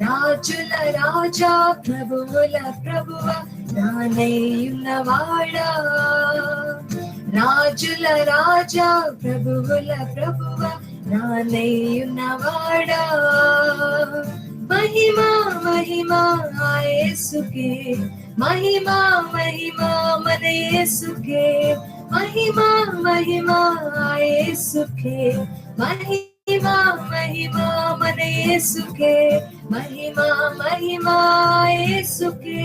రాజుల రాజా ప్రభువుల ప్రభువ నానయ్యున్నవాడా రాజుల రాజా ప్రభువుల ప్రభువ నానయ్యున్నవాడా మహిమా మహిమా యేసుకే. మహిమా మహిమా మన యేసుకే. మహిమా మహిమా యేసుకే. మహిమా మహిమా మన యేసుకే. మహిమా మహిమా యేసుకే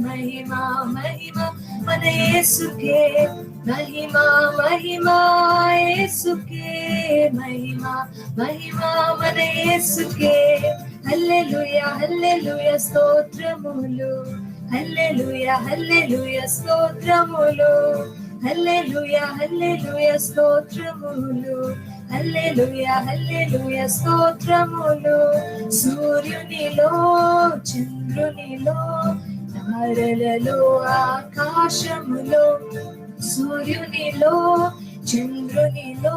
మహిమా మహిమా మన యేసుకే. మహిమా మహిమా యేసుకే మహిమా మహిమా మన యేసుకే. హల్లెలూయా హల్లెలూయా స్తోత్రములు. హల్లెలూయా హల్లెలూయా స్తోత్రములు. హల్లెలూయా హల్లెలూయా స్తోత్రములు. హల్లెలూయా హల్లెలూయా స్తోత్రములు. సూర్యునిలో చంద్రునిలో తారలలో ఆకాశములో. సూర్యునిలో చంద్రునిలో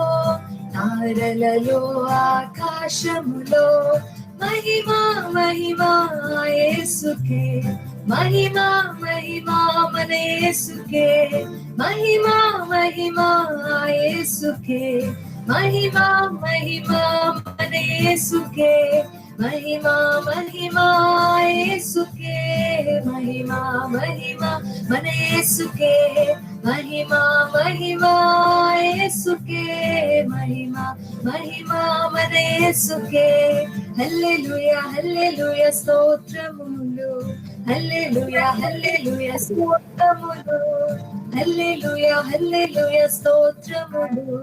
తారలలో ఆకాశములో. మహిమా మహిమా యేసుకే. మహిమా మహిమా మన యేసుకే. మహిమా మహిమా యేసుకే. మహిమా మహిమా మన యేసుకే. మహిమా మహిమా యేసుకే. మహిమా మహిమా మన యేసుకే. మహిమా మహిమా యేసుకే. మహిమా మహిమా మన యేసుకే. హల్లెలూయా హల్లెలూయా స్తోత్రములు. హల్లెలూయా హల్లెలూయా స్తోత్రములు. హల్లెలూయా హల్లెలూయా స్తోత్రములు.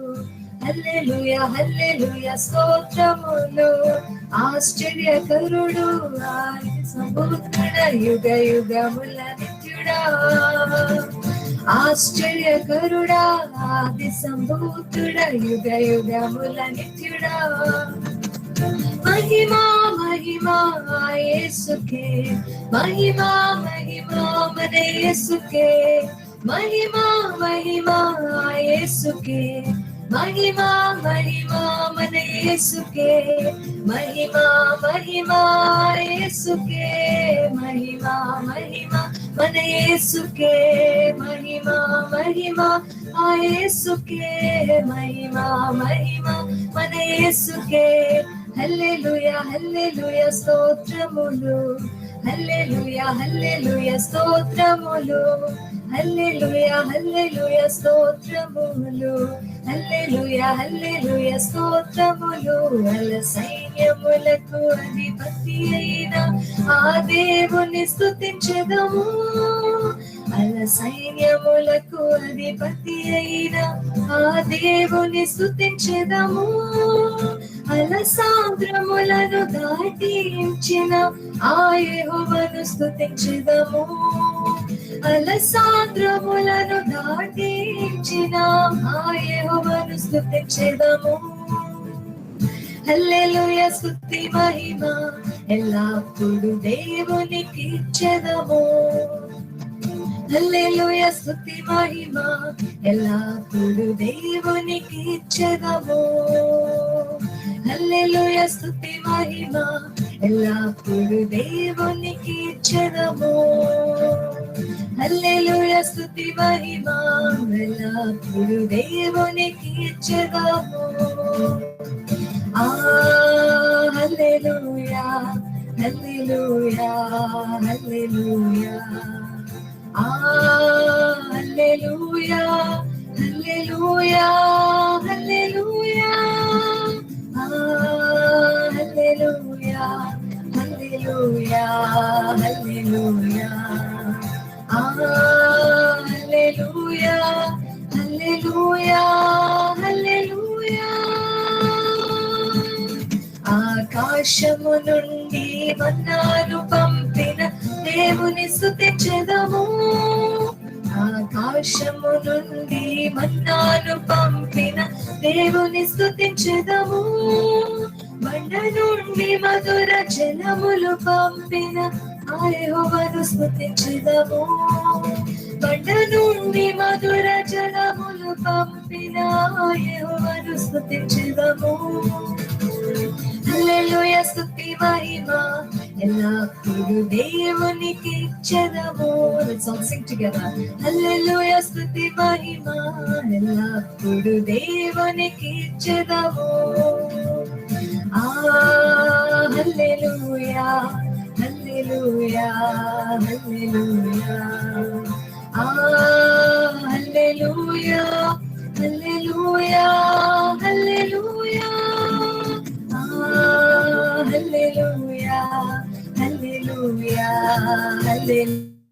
హల్లెలూయా హల్లెలూయా స్తోత్రములు. ఆశ్చర్యకరుడు ఆయన సంబుద్ధుడ యుగ యుగముల నిత్యుడా. ఆశ్చర్యకరుడా ఆది సంభూతుడ యుగ యుగముల నిత్యుడా. మహిమా మహిమా యేసుకే. మహిమా మహిమా మన యేసుకే. మహిమా మహిమా యేసుకే. మహిమా మహిమా మన యేసుకే. మహిమా మహిమా యేసుకే. మహిమా మహిమా మన యేసుకే. మహిమా మహిమా ఆ యేసుకే. మహిమా మహిమా మన యేసుకే. హల్లెలూయా హల్లెలూయా స్తోత్రములు. హల్లెలూయా హల్లెలూయా స్తోత్రములు. హల్లెలూయా హల్లెలూయా స్తోత్రములు. హల్లెలూయా హల్లెలూయా స్తోత్రములు. అల సైన్యములకు అధిపతి అయిన ఆ దేవుని స్తుతించదము. అల సైన్యములకు అధిపతి అయిన ఆ దేవుని స్తుతించదము. అల సాంద్రములను దాటించిన ఆ స్థుతించదము స్తుతించెదము. అలసాంద్రములను దాటించిన ఆయహోవను స్థుతించదము హల్లెలూయ స్థుతి మహిమ ఎల్లప్పుడు దేవునికి ఇచ్చెదము హల్లెలూయ స్థుతి మహిమ ఎల్లప్పుడు దేవునికి ఇచ్చెదము హల్లెలూయ స్తుతి మహిమ. ఎల్లప్పుడు దేవునికి ఇచ్చెదము హల్లెలూయ స్తుతి మహిమ. ఎల్లప్పుడు దేవునికి ఇచ్చెదము ఆ హల్లెలూయ హల్లెలూయ హల్లెలూయ ఆ హల్లెలూయ హల్లెలూయ హల్లెలూయ హల్లెలూయా హల్లెలూయా ఆ హల్లెలూయా హల్లెలూయా హల్లెలూయా ఆకాశము నుండి మన్నాను పంపిన దేవుని స్తుతించెదము ఆకాశము నుండి మన్నాను పంపిన దేవుని స్తుతించెదము కొండ నుండి మధుర జలములు పంపిన ఆయహోవను స్తుతించెదము. కొండ నుండి మధుర జలములు పంపిన ఆయహోవను స్తుతించెదము. హల్లెలూయ స్తుతి మహిమ. ఎల్లప్పుడు దేవునికి చెదము Let's all sing together. హల్లెలూయా స్తుతి మహిమ. ఎల్లప్పుడు దేవునికి చెదము Ah, hallelujah, hallelujah, hallelujah. Ah, hallelujah, hallelujah, hallelujah. Ah, hallelujah, hallelujah, hallelujah.